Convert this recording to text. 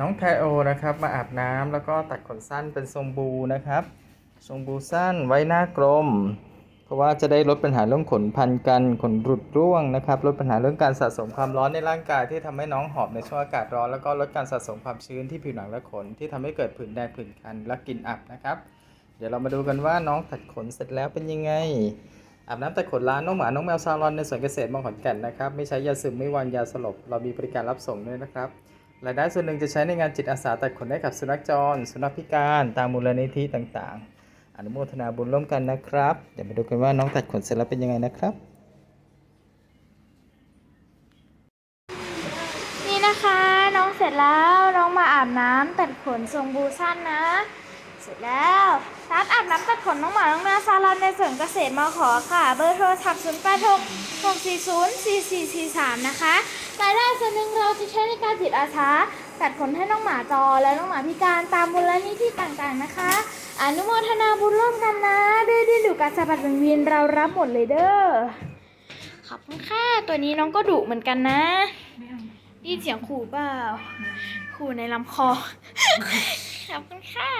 น้องไทโอนะครับมาอาบน้ำแล้วก็ตัดขนสั้นเป็นทรงบูนะครับ ทรงบูสั้นไว้หน้ากลม เพราะว่าจะได้ลดปัญหาเรื่องขนพันกันขนหลุดร่วงนะครับลดปัญหาเรื่องการสะสมความร้อนในร่างกายที่ทำให้น้องหอบในช่วงอากาศร้อนแล้วก็ลดการสะสมความชื้นที่ผิวหนังและขนที่ทำให้เกิดผื่นแดงผื่นคันและกลิ่นอับนะครับ เดี๋ยวเรามาดูกันว่าน้องตัดขนเสร็จแล้วเป็นยังไงอาบน้ำตัดขนร้านน้องหมาน้องแมวซาลอนในสวนเกษตรมองขอนแก่นนะครับไม่ใช้ยาซึมไม่วางยาสลบเรามีบริการรับส่งด้วยนะครับ รายได้ส่วนหนึ่งจะใช้ในงานจิตอาสาตัดขนให้กับสุนัขจร สุนัขพิการตามมูลนิธิต่างๆ อนุโมทนาบุญร่วมกันนะครับ เดี๋ยวมาดูกันว่าน้องตัดขนเสร็จแล้วเป็นยังไงนะครับ นี่นะคะน้องเสร็จแล้วน้องมาอาบน้ำตัดขนทรงบูสั้นนะ เสร็จแล้วร้านอาบน้ำตัดขนน้องหมาน้องแมวซาลอนในสวนเกษตรมาขอค่ะ เบอร์โทรศัพท์0 8 6 6 4 0 4 4 4 3 นะคะ รายได้ส่วนหนึ่งเราจะใช้ในการจิตอาสาตัดขนให้น้องหมาจอและน้องหมาพิการตามมูลนิธิต่างๆนะคะ อนุโมทนาบุญร่วมกันนะด้วยด้วยดูการสะบัดวงเวียนเรารับหมดเลยเด้อขอบคุณค่ะตัวนี้น้องก็ดุเหมือนกันนะได้ยินเสียงขู่เปล่าขู่ในลำคอ ขอบคุณค่ะ